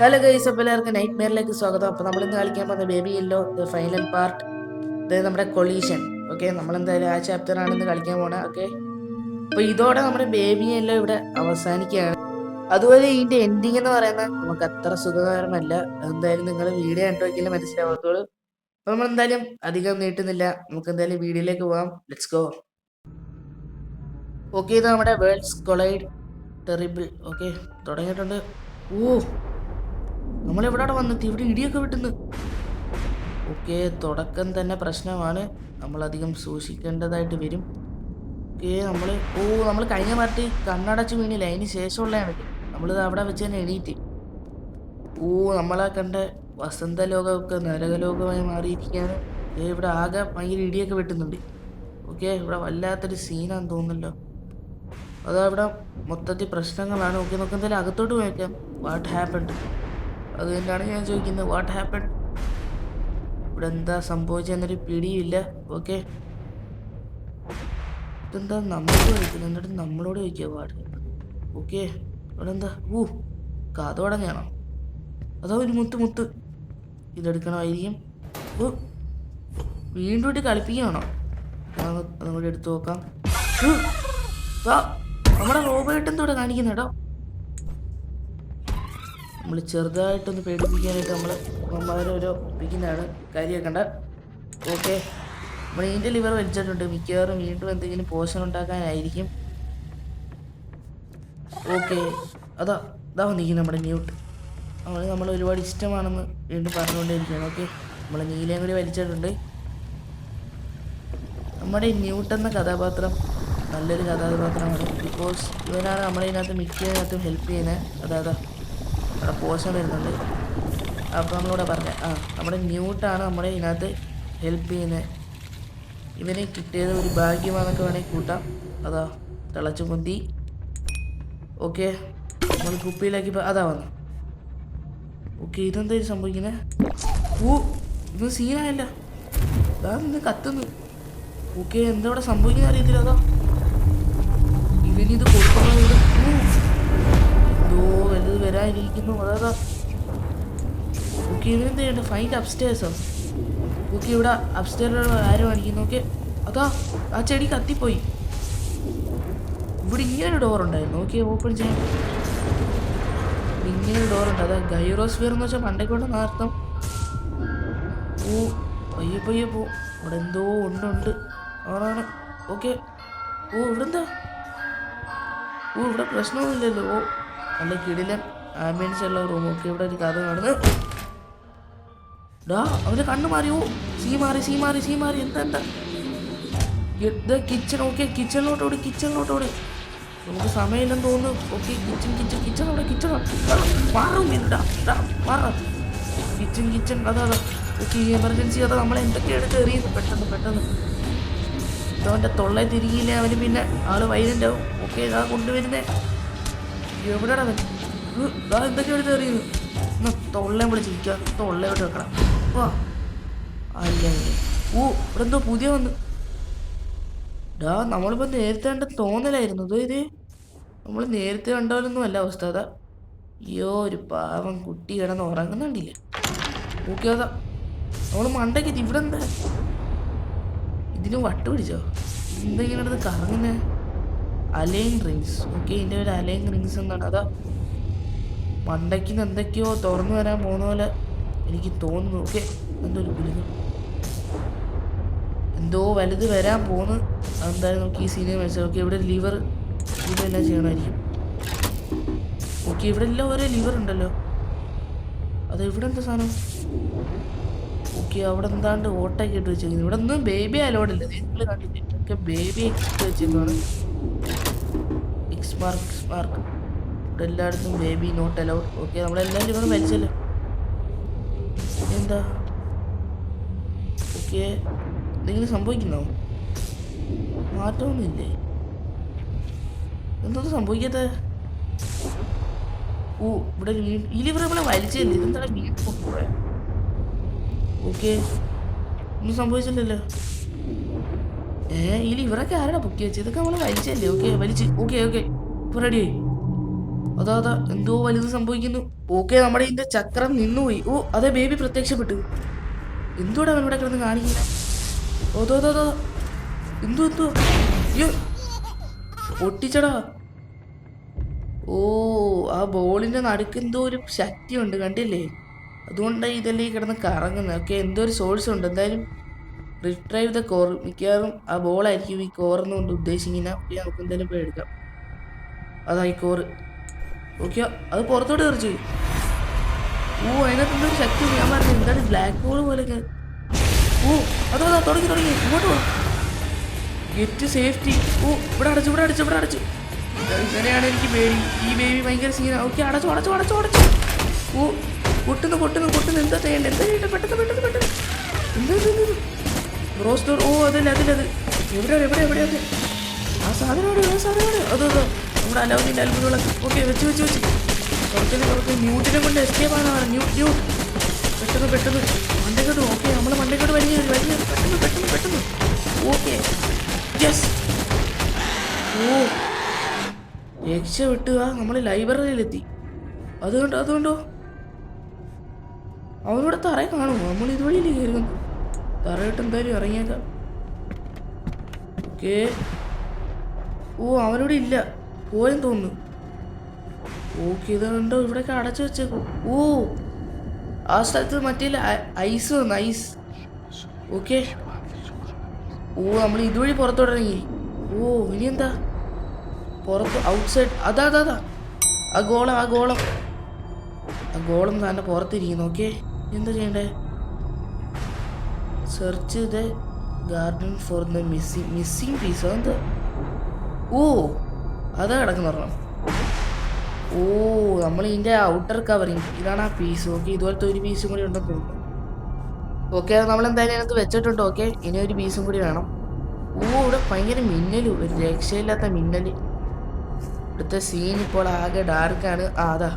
Hello guys അപ്പോൾ എല്ലാവർക്കും night മെയറിലേക്ക് സ്വാഗതം. അപ്പോൾ നമ്മൾ ഇന്ന് കളിക്കാൻ പോകുന്ന ബേബി യെല്ലോ ഫൈനൽ പാർട്ട് ഇത് നമ്മുടെ കൊളീഷൻ ഓക്കെ നമ്മൾ എന്തായാലും ആ ചാപ്റ്ററാണ് ഇന്ന് കളിക്കാൻ പോണത് ഓക്കെ അപ്പോൾ ഇതോടെ നമ്മുടെ ബേബി യെല്ലോ ഇവിടെ അവസാനിക്കുകയാണ്. അതുപോലെ ഇതിന്റെ എൻഡിങ് എന്ന് പറയുന്നത് നമുക്ക് അത്ര സുഖകരമല്ല. എന്തായാലും നിങ്ങൾ വീഡിയോ കണ്ടു നോക്കിയാലും മനസ്സിലാവത്തുള്ളൂ അപ്പോൾ നമ്മൾ എന്തായാലും അധികം നീട്ടുന്നില്ല. നമുക്ക് എന്തായാലും വീഡിയോയിലേക്ക് പോകാം ലെറ്റ്സ് ഗോ ഓക്കെ ഇത് നമ്മുടെ വേൾഡ്സ് കൊളൈഡ് ടെറിബിൾ ഓക്കെ തുടങ്ങിയിട്ടുണ്ട്. ഓ നമ്മളെവിടാടെ വന്നിട്ട്? ഇവിടെ ഇടിയൊക്കെ വിട്ടുന്നു. ഓക്കെ തുടക്കം തന്നെ പ്രശ്നമാണ്. നമ്മൾ അധികം സൂക്ഷിക്കേണ്ടതായിട്ട് വരും. ഓക്കെ നമ്മൾ ഓ നമ്മൾ കഴിഞ്ഞ പാർട്ടി കണ്ണടച്ച് വീണില്ല? അതിന് ശേഷമുള്ളതാണ് നമ്മളിത് അവിടെ വെച്ച് തന്നെ എണീറ്റ്. ഓ നമ്മളെ കണ്ട വസന്ത ലോകമൊക്കെ നരകലോകമായി മാറിയിരിക്കുകയാണ്. ഏ ഇവിടെ ആകെ ഭയങ്കര ഇടിയൊക്കെ വെട്ടുന്നുണ്ട്. ഓക്കെ ഇവിടെ വല്ലാത്തൊരു സീനാന്ന് തോന്നുന്നല്ലോ. അതവിടെ മൊത്തത്തിൽ പ്രശ്നങ്ങളാണ്. ഓക്കെ നമുക്ക് എന്തായാലും അകത്തോട്ട് പോയേക്കാം. What happened. അത് തന്നെയാണ് ഞാൻ ചോദിക്കുന്നത് വാട്ട് ഹാപ്പൺ ഇവിടെ എന്താ സംഭവിച്ചെന്നൊരു പിടിയില്ല ഓക്കെ ഇതെന്താ നമ്മളോട് ചോദിക്കുന്നത്? എന്നിട്ട് നമ്മളോട് ചോദിക്കുക വാട്ട് ഓക്കെ ഇവിടെ എന്താ ഊ കാതോടഞ്ഞാണോ അതോ ഒരു മുത്ത് മുത്ത് ഇതെടുക്കണമായിരിക്കും? ഓ വീണ്ടും ഇട്ട് കളിപ്പിക്കുകയാണോ? അതും കൂടി എടുത്തു നോക്കാം. നമ്മുടെ റോബോട്ട് എന്തോടെ കാണിക്കുന്ന കേട്ടോ നമ്മൾ ചെറുതായിട്ടൊന്ന് പേടിപ്പിക്കാനായിട്ട് നമ്മൾ അമ്മമാരെ ഓരോ ഒപ്പിക്കുന്നതാണ്. കാര്യമാക്കണ്ട. ഓക്കെ. നമ്മൾ ഇതിന്റെ ലിവർ വലിച്ചിട്ടുണ്ട്. മിക്കവാറും വീണ്ടും എന്തെങ്കിലും പോഷൻ ഉണ്ടാക്കാനായിരിക്കും. ഓക്കെ. അതാ ഇതാ വന്നിരിക്കും നമ്മുടെ ന്യൂട്ട് അവൾ നമ്മൾ ഒരുപാട് ഇഷ്ടമാണെന്ന് വീണ്ടും പറഞ്ഞുകൊണ്ടിരിക്കുകയാണ് ഓക്കെ. നമ്മൾ നീലയും കൂടി വലിച്ചിട്ടുണ്ട്. നമ്മുടെ ന്യൂട്ട് എന്ന കഥാപാത്രം നല്ലൊരു കഥാപാത്രമാണ്. ബിക്കോസ് ഇവനാണ് നമ്മളതിനകത്ത് മിക്കതിനകത്തും ഹെൽപ്പ് ചെയ്യുന്നത്. അതാ. അവിടെ പോഷൻ വരുന്നുണ്ട് അപ്പോൾ നമ്മളിവിടെ പറഞ്ഞ ആ നമ്മുടെ ന്യൂട്ടാണ് നമ്മുടെ ഇതിനകത്ത് ഹെൽപ്പ് ചെയ്യുന്നത്. ഇവനെ കിട്ടിയത് ഒരു ഭാഗ്യമാണെന്നൊക്കെ വേണമെങ്കിൽ കൂട്ടാം. അതാ തിളച്ചു പൊന്തി ഓക്കെ നമ്മൾ കുപ്പിയിലാക്കി അതാ വന്നു. ഓക്കെ ഇതെന്താ സംഭവിക്കുന്നത് ഓ ഇത് സീനായല്ല അതാ നിന്ന് കത്തുന്നു. ഓക്കെ എന്താ ഇവിടെ സംഭവിക്കുന്ന അറിയത്തില്ല അതാ. വരാനിരിക്കുന്നു അതാ ഓക്കെ ഇവനെന്ത് ചെയ്യണ്ട ഫൈൻഡ് അപ്സ്റ്റേഴ്സോ ബുക്കി ഇവിടെ അപ്സ്റ്റേറിലുള്ള ആരും കാണിക്കുന്നു. ഓക്കെ അതാ ആ ചെടി കത്തിപ്പോയി. ഇവിടെ ഇങ്ങനെ ഡോർ ഉണ്ടായിരുന്നു. ഓക്കെ ഓപ്പൺ ചെയ്യാൻ. ഇങ്ങനെ ഡോർ ഉണ്ട്. അതാ ഗൈറോസ്ഫിയർ എന്ന് വെച്ചാൽ പണ്ടൊക്കെ കൊണ്ട് നാർത്തം ഓ പയ്യെ പയ്യെ പോ. ഇവിടെ എന്തോ ഉണ്ട് ആണാണ് ഓക്കെ ഓ ഇവിടെ എന്താ ഓ ഇവിടെ പ്രശ്നമൊന്നുമില്ലല്ലോ. ഓ നല്ല കിടിലൻ ആംബിയൻസ് ഉള്ള റൂം ഒക്കെ ഇവിടെ ഒരു കഥ കാണുന്നത് ഡാ അവന്റെ കണ്ണ് മാറി ഓ സീ മാറി സീ മാറി സീ മാറി. എന്താ എന്താ? കിച്ചൺ ഓക്കെ കിച്ചണിലോട്ട് ഓടി കിച്ചണിലോട്ട് ഓടി. നമുക്ക് സമയമില്ലെന്ന് തോന്നുന്നു. ഓക്കെ കിച്ചൺ കിച്ചൺ കിച്ചൺ അവിടെ കിച്ചൺ മാറും ഇതാ കിച്ചൺ കിച്ചൺ അതാ ഓക്കെ എമർജൻസി അതാ. നമ്മളെ എന്തൊക്കെ എടുത്ത് എറിയുന്നു പെട്ടെന്ന് പെട്ടെന്ന്. അവന്റെ തൊള്ളെ തിരികില്ലേ അവന് പിന്നെ ആൾ വൈലന്റ് ആവും ഓക്കെ ഇതാ കൊണ്ടുവരുന്നേ. എവിടെയാണ് അവൻ? എന്തൊക്കെ എടുത്ത് എറിയുന്നു എന്നാ തൊള്ളയും വിളിച്ചിരിക്കുക ഇരിക്കുക തൊള്ളയോട്ട് വെക്കണം. വാ അല്ലേ ഓ ഇവിടെ എന്തോ പുതിയ വന്ന്. ഡാ നമ്മളിപ്പോ നേരത്തെ കണ്ട തോന്നലായിരുന്നു. ഇത് ഇത് നമ്മൾ നേരത്തെ കണ്ടാലൊന്നും അല്ല അവസ്ഥ. അതാ. അയ്യോ ഒരു പാവം കുട്ടി കിടന്ന് ഉറങ്ങുന്നുണ്ടില്ല. ഓക്കെ അതാ. നമ്മൾ മണ്ടയ്ക്ക്. ഇവിടെ എന്താ ഇതിന് വട്ട് പിടിച്ചോ? എന്തെങ്കിലും എടുത്ത് കറങ്ങുന്നേ? Align rings. ഓക്കെ ഇതിന്റെ ഒരു അലൈൻ റിങ്സ് എന്നാണ്. അതാ. മണ്ടയ്ക്ക് എന്തൊക്കെയോ തുറന്നു വരാൻ പോകുന്ന പോലെ എനിക്ക് തോന്നുന്നു. ഓക്കെ എന്തോ ഒരു കുലുങ്ങ് എന്തോ വലുത് വരാൻ പോകുന്നു. അതെന്തായാലും നമുക്ക് ഈ സീനിയർ മനസ്സിലാവും ഓക്കെ ഇവിടെ ലിവർ ഇതെല്ലാം ചെയ്യണമായിരിക്കും. ഓക്കെ ഇവിടെ എല്ലാം ഓരോ ലിവർ ഉണ്ടല്ലോ. അത് ഇവിടെ എന്താ സാധനം? ഓക്കെ അവിടെ എന്താണ്ട് ഓട്ടൊക്കെ ഇട്ട് വെച്ചിരിക്കുന്നു ഇവിടെ ഒന്നും ബേബി അലോഡില്ല നിങ്ങൾ കണ്ടില്ലേ? ഒക്കെ ബേബി ഇട്ട് വെച്ചിരുന്നതാണ് എക്സ് മാർക്ക് എക്സ് മാർക്ക് എല്ലായിടത്തും ബേബി നോട്ട് അലൗഡ് ഓക്കെ നമ്മളെല്ലാവരും ഇവിടെ മരിച്ചല്ലേ? എന്താ? ഓക്കെ എന്തെങ്കിലും സംഭവിക്കുന്നോ? മാറ്റമൊന്നുമില്ലേ? എന്തോ സംഭവിക്കാത്ത? ഓ ഇവിടെ ഇവിടെ ഈ ലിവർ നമ്മളെ വലിച്ചല്ലേ ഇതെന്താണ് വീട്ടിൽ കൊണ്ടുപോയ ഓക്കെ ഒന്നും സംഭവിച്ചില്ലല്ലോ. ഏ ഈ ലിവറൊക്കെ ആരാണ് പൊക്കി വെച്ചത് ഇതൊക്കെ നമ്മൾ വലിച്ചല്ലേ? ഓക്കെ വലിച്ച്. ഓക്കെ ഓക്കെ റെഡി റെഡിയായി അതാ അതാ എന്തോ വലുത് സംഭവിക്കുന്നു. ഓക്കെ നമ്മുടെ ഇതിന്റെ ചക്രം നിന്നുപോയി. ഓ അതെ ബേബി പ്രത്യക്ഷപ്പെട്ടു. എന്തോടാ അവൻ ഇവിടെ കിടന്ന് കാണിക്കുന്നത് ഓതോ അതോ അതോ എന്തോ എന്തോ. അയ്യോ. പൊട്ടിച്ചടാ. ഓ ആ ബോളിന്റെ നടുക്ക് എന്തോ ഒരു ശക്തിയുണ്ട് കണ്ടില്ലേ? അതുകൊണ്ടാണ് ഇതെല്ലാം ഈ കിടന്ന് കറങ്ങുന്നത് ഓക്കെ എന്തോ ഒരു സോഴ്സ് ഉണ്ട്. എന്തായാലും റിട്രൈവ് ദ കോർ. മിക്കവാറും ആ ബോളായിരിക്കും ഈ കോറെന്നുകൊണ്ട് ഉദ്ദേശിക്കുന്ന. നമുക്ക് എന്തായാലും പോയി എടുക്കാം. അതായി കോറ് ഓക്കെ അത് പുറത്തോട്ട് തെറിച്ചു. ഓ അതിനകത്ത് എന്തൊരു ശക്തി. ഞാൻ പറഞ്ഞു എന്താണ് ബ്ലാക്ക് ഹോൾ പോലെയൊക്കെ. ഓ അതോ അതാ തുടങ്ങി തുടങ്ങി. ഇങ്ങോട്ട് വാ. ഗെറ്റ് സേഫ്റ്റി ഓ ഇവിടെ അടച്ചു ഇവിടെ അടച്ചു ഇവിടെ അടച്ചു. ഇങ്ങനെയാണ് എനിക്ക് പേടി. ഈ ബേബി ഭയങ്കര സീന ഓക്കെ അടച്ചു അടച്ചു അടച്ചു അടച്ചു. ഓ പൊട്ടുന്നു പൊട്ടുന്നു പൊട്ടുന്നു. എന്താ ചെയ്യണ്ടേ എന്താ ചെയ്യണ്ടേ പെട്ടെന്ന് പെട്ടെന്ന് പെട്ടെന്ന്. എന്താ ചെയ്യുന്നത് ബ്രോ സ്റ്റോർ ഓ അതല്ല അതിലത് എവിടെയാണ് എവിടെ എവിടെയാണ്? അത് ആ സാധനം എവിടെയാണ് ആ സാധനം എവിടെ അതോ അതോ. നമ്മുടെ അലൗദിന്റെ അത്ഭുതങ്ങളൊക്കെ ഓക്കെ വെച്ച് വെച്ച് വെച്ച്. പുറത്തിന് പുറത്ത് ന്യൂട്ടിനെ കൊണ്ട് എസ്കേപ്പ് ആണ് ന്യൂട്ട് ന്യൂട്ട് പെട്ടെന്ന് പെട്ടെന്ന്. മണ്ടക്കോട്ട് ഓക്കെ നമ്മൾ മണ്ടക്കോട്ട് വലിയ വലിയ പെട്ടെന്ന് പെട്ടെന്ന് പെട്ടെന്ന്. ഓക്കെ യെസ് ഓ. രക്ഷ വിട്ടുക നമ്മൾ ലൈബ്രറിയിലെത്തി അതുകൊണ്ട് അതുകൊണ്ടോ? അവനോട് തറ കാണും നമ്മൾ ഇതുവഴിയില്ലേ കയറുന്നു തറയിട്ട് എന്തായാലും ഇറങ്ങിയേക്കാം. ഓക്കേ ഓ അവനോട് ഇല്ല. പോയെന്ന് തോന്നുന്നു. ഓക്കെ ഇത് കണ്ടോ? ഇവിടെയൊക്കെ അടച്ചു വെച്ചേക്കും. ഓ ആ സ്ഥലത്ത് മറ്റേ ഐസ് വന്നു ഐസ്. ഓക്കെ. ഓ നമ്മൾ ഇതുവഴി പുറത്തോട്ട് ഇറങ്ങി ഓ ഇനി എന്താ പുറത്ത് ഔട്ട്സൈഡ്. അതാ അതാ അതാ. ആ ഗോളം ആ ഗോളം. ആ ഗോളം തന്നെ പുറത്തിരിക്കുന്നു ഓക്കെ. എന്താ ചെയ്യണ്ടേ? Search the garden for the missing missing piece അതെന്താ? ഓ. അതാ കിടക്കുന്ന പറഞ്ഞു ഓ നമ്മൾ ഇതിന്റെ ഔട്ടർ കവറിങ് ഇതാണ് ആ പീസ് ഓക്കെ ഇതുപോലത്തെ ഒരു പീസും കൂടി ഉണ്ടെന്ന് തോന്നുന്നു. ഓക്കെ അത് നമ്മൾ എന്തായാലും അതിനകത്ത് വെച്ചിട്ടുണ്ട്. ഓക്കെ ഇനി ഒരു പീസും കൂടി വേണം. ഓ ഇവിടെ ഭയങ്കര മിന്നലും. ഒരു രക്ഷയില്ലാത്ത മിന്നൽ ഇവിടുത്തെ സീൻ ഇപ്പോൾ ആകെ ഡാർക്കാണ് ആ അതാ.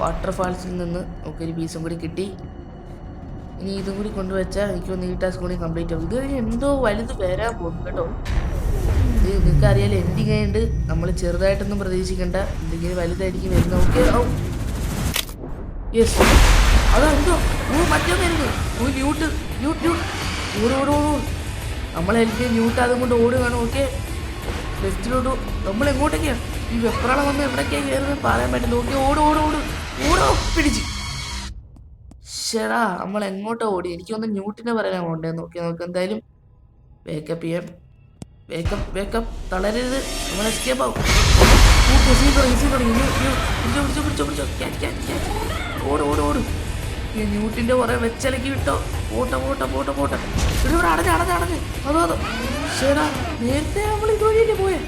വാട്ടർഫാൾസിൽ നിന്ന് ഒക്കെ ഒരു പീസും കൂടി കിട്ടി. ഇനി ഇതും കൂടി കൊണ്ടുവച്ചാൽ എനിക്ക് ഒന്ന് ഈ ടാസ്ക് കൂടി കംപ്ലീറ്റ് ആവും. ഇത് എന്തോ വലുത് വരാൻ പോകും കേട്ടോ. നിങ്ങൾക്ക് അറിയാലോ എൻഡിങ് ആയതുകൊണ്ട് നമ്മൾ ചെറുതായിട്ടൊന്നും പ്രതീക്ഷിക്കണ്ട. എന്തെങ്കിലും വലുതായിരിക്കും വരുന്നത്. ഓക്കെ ഓ യെസ് അതാ എന്തോ ഓ വരുന്നു. ന്യൂട്ട് ന്യൂട്ട് ന്യൂട്ട് അതും കൊണ്ട് ഓടുകയാണ് ഓക്കെ ലെഫ്റ്റിലോട്ട് നമ്മൾ എങ്ങോട്ടൊക്കെയാണ് ഈ വെപ്രാളം വന്ന് എവിടേക്കാണ് കയറുന്നത് പറയാൻ പറ്റില്ല. ഓക്കെ ഓട് ഓട് ഓട്. ഓടോ പിടിച്ച്. ശരാ നമ്മൾ എങ്ങോട്ടാ ഓടി? എനിക്കൊന്ന് ന്യൂട്ടിനെ പറയാൻ ഓടേ നോക്കി നമുക്ക് എന്തായാലും വേക്കപ്പ് ചെയ്യാം. വേക്കപ്പ് വേക്കപ്പ് തളരരുത്. നമ്മൾ എസ്കേപ്പ് ആവും. പിടിച്ചോ പിടിച്ചോ പിടിച്ചോ ക്യാറ്റ് ക്യാറ്റ് ക്യാറ്റ് ഓട് ഓട് ഓട്. ഈ ന്യൂട്ടിന്റെ പുറകെ വെച്ചലക്കി വിട്ടോ. പോട്ടെ പോട്ടെ പോട്ടെ പോട്ടെ. ഇവിടെ ഇവിടെ അടഞ്ഞ് അടഞ്ഞ് അടഞ്ഞ്. അതോ അതോ. ശരാ നേരത്തെ നമ്മൾ ഇതുവഴിയല്ലേ പോയെ?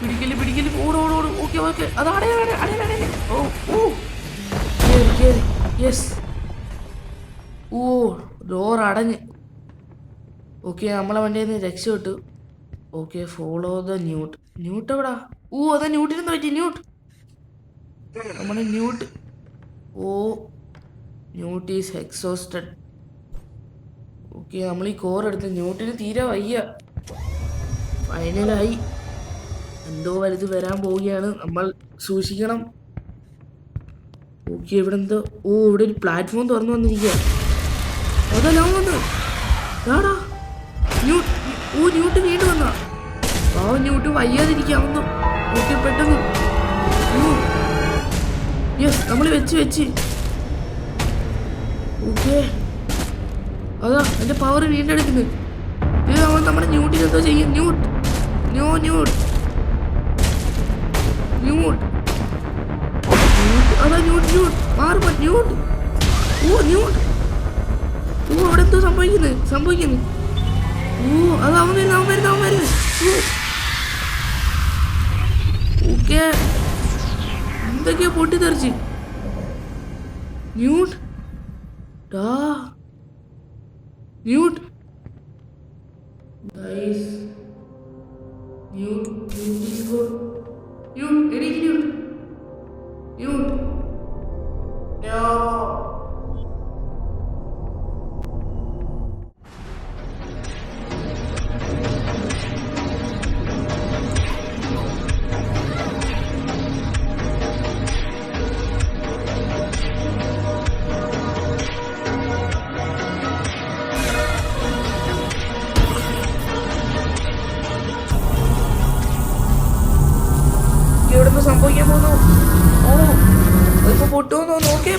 പിടിക്കൽ പിടിക്കൽ. ഓട് ഓട് ഓട്. Okay okay. അത് അടയാ അടയാ ഓ ഓ. കേറി കേറി. യെസ് ഓ ഡോർ അടഞ്ഞ്. ഓക്കെ നമ്മളെ വണ്ടിയിൽ നിന്ന് രക്ഷപ്പെട്ടു. Okay follow the newt newt എവിടാ? ഓ അതാ ന്യൂട്ടിനെന്ന് പറ്റി. ന്യൂട്ട് നമ്മുടെ ന്യൂട്ട് ഓ ന്യൂട്ട് ഈസ് എക്സോസ്റ്റഡ് ഓക്കെ നമ്മൾ ഈ കോർ എടുത്ത് ന്യൂട്ടിന് തീരെ വയ്യ. ഫൈനലായി എന്തോ വലുത് വരാൻ പോവുകയാണ്. നമ്മൾ സൂക്ഷിക്കണം. ഓക്കെ ഇവിടെ എന്തോ ഓ ഇവിടെ ഒരു പ്ലാറ്റ്ഫോം തുറന്നു വന്നിരിക്കുക അതല്ല വന്ന് ന്യൂട്ട് ഓ ന്യൂട്ട് വീണ്ടും വന്നാ? ഓ ന്യൂട്ട് വയ്യാതിരിക്കാവുന്നു. ഓക്കെ പെട്ടെന്ന്. നമ്മൾ വെച്ച് വെച്ച്. ഓക്കെ അതാ എന്റെ പവർ വീണ്ടെടുക്കുന്നത് ഇത് നമ്മൾ നമ്മുടെ ന്യൂട്ടിന് എന്തോ ചെയ്യും. Newt. New newt. Newt. Newt. അതാ ന്യൂട്ട് ന്യൂട്ട്. മാറുമ്പോ ന്യൂട്ട്. ഓ ന്യൂട്ട്. ഓ അവിടെ എന്തോ സംഭവിക്കുന്നത് സംഭവിക്കുന്നു. ഓ അത് അവൻ വരുന്നു അവൻ വരുന്നു അവൻ വരുന്നു ഓക്കെ എന്തൊക്കെയാ പൊട്ടിത്തെറിച്ച് ന്യൂട്ട് ഡാ. ന്യൂട്ട് ഗൈസ് ന്യൂട്ട് ന്യൂട്ട് ന്യൂട്ട് എണീക്ക് ന്യൂട്ട്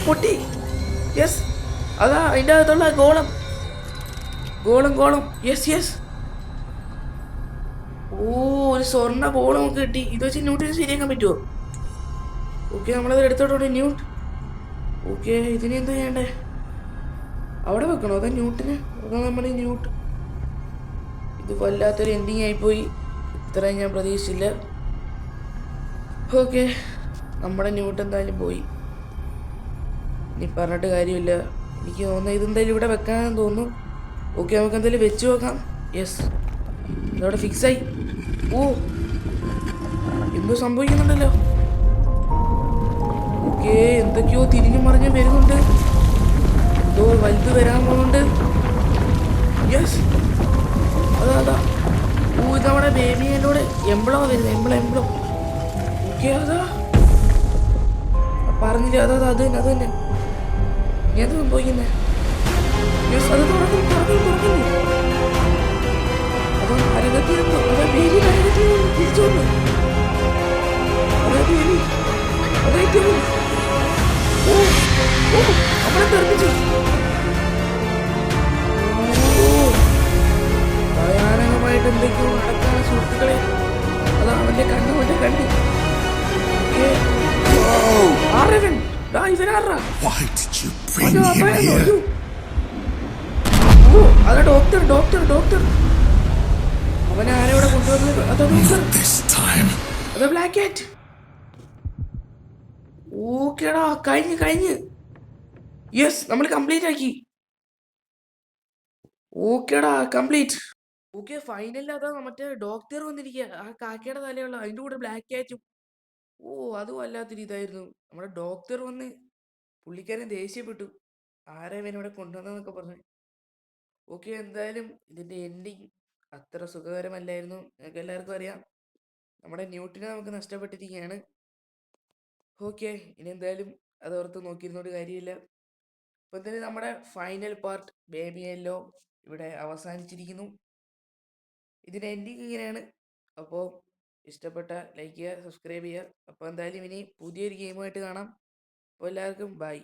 പൊട്ടി. യെസ് അതാ അതിന്റെ അകത്തുള്ള ഗോളം. ഗോളം ഗോളം. യെസ് യെസ് ഓ ഒരു സ്വർണ ഗോളം നമുക്ക് കിട്ടി. ഇത് വെച്ച് ന്യൂട്ടിന് ശരിയാക്കാൻ പറ്റുമോ ഓക്കെ നമ്മളത് എടുത്തോട്ടെ ന്യൂട്ട് ഓക്കെ ഇതിന് എന്താ ചെയ്യണ്ടേ? അവിടെ വെക്കണോ? അതാ ന്യൂട്ടിന് അതാ നമ്മുടെ ന്യൂട്ട് ഇത് വല്ലാത്തൊരു എൻഡിങ് ആയിപ്പോയി. ഇത്രയും ഞാൻ പ്രതീക്ഷിച്ചില്ല. ഓക്കെ നമ്മുടെ ന്യൂട്ട് എന്തായാലും പോയി. ഇനി പറഞ്ഞിട്ട് കാര്യമില്ല. എനിക്ക് തോന്നുന്നു ഇതെന്തായാലും ഇവിടെ വെക്കാനെന്ന് തോന്നുന്നു. ഓക്കെ നമുക്ക് എന്തായാലും വെച്ച് നോക്കാം. യെസ് ഇതവിടെ ഫിക്സായി ഓ എന്തോ സംഭവിക്കുന്നുണ്ടല്ലോ. ഓക്കെ എന്തൊക്കെയോ തിരിഞ്ഞു മറിഞ്ഞ് വരുന്നുണ്ട്. എന്തോ വലുത് വരാൻ പോകുന്നുണ്ട്. യെസ് അതാ അതാ. ഓ ഇത് നമ്മുടെ ബേബി എന്നോട് എംബ്ലോ വരുന്നത്. എംബ്ലോ എംബ്ലോ ഓക്കെ അതാ. പറഞ്ഞില്ല അതാ, അത് തന്നെ അത് തന്നെ. ഇനി അത് സംഭവിക്കുന്നേ യെസ് അത് തുറക്കും തുറക്കും തുറക്കുന്നു. വന്നു അതാ ബേബി അതാ ഏറ്റവും ഓ ഓ തെറിപ്പിച്ചു. അയ്യോ. ഓ അതാ ഡോക്ടർ ഡോക്ടർ ഡോക്ടർ അവനെ ആരോടെ കൊണ്ടുവന്നത്? അതാ ഡോക്ടർ അതാ ബ്ലാക്ക് കാറ്റ് ഓക്കേടാ കഴിഞ്ഞ് കഴിഞ്ഞ്. യെസ് നമ്മൾ കംപ്ലീറ്റ് ആക്കി. ഓക്കേടാ കംപ്ലീറ്റ് ഓക്കെ ഫൈനലിൽ അതാ മറ്റേ ഡോക്ടർ വന്നിരിക്കുക ആ കാക്കയുടെ തലയുള്ള അതിന്റെ കൂടെ ബ്ലാക്ക് ആറ്റും ഓ അതും വല്ലാത്തൊരു ഇതായിരുന്നു നമ്മുടെ ഡോക്ടർ വന്ന് പുള്ളിക്കാരൻ ദേഷ്യപ്പെട്ടു. ആരെ ഇവിടെ കൊണ്ടുവന്നതെന്നൊക്കെ പറഞ്ഞു. ഓക്കെ എന്തായാലും ഇതിന്റെ എൻഡിങ് അത്ര സുഖകരമല്ലായിരുന്നു. നിങ്ങൾക്ക് എല്ലാവർക്കും അറിയാം. നമ്മുടെ ന്യൂട്ടിനെ നമുക്ക് നഷ്ടപ്പെട്ടിരിക്കുകയാണ്. ഓക്കെ ഇനി എന്തായാലും അതോർത്ത് നോക്കിയിരുന്നോട് കാര്യമില്ല. അപ്പോൾ തന്നെ നമ്മുടെ ഫൈനൽ പാർട്ട് ബേബി യെല്ലോ ഇവിടെ അവസാനിച്ചിരിക്കുന്നു. ഇതിന്റെ എൻഡിങ് ഇങ്ങനെയാണ്. അപ്പോൾ ഇഷ്ടപ്പെട്ട ലൈക്ക് ചെയ്യുക സബ്സ്ക്രൈബ് ചെയ്യുക. അപ്പോൾ എന്തായാലും ഇനി പുതിയൊരു ഗെയിമായിട്ട് കാണാം. അപ്പോൾ എല്ലാവർക്കും ബൈ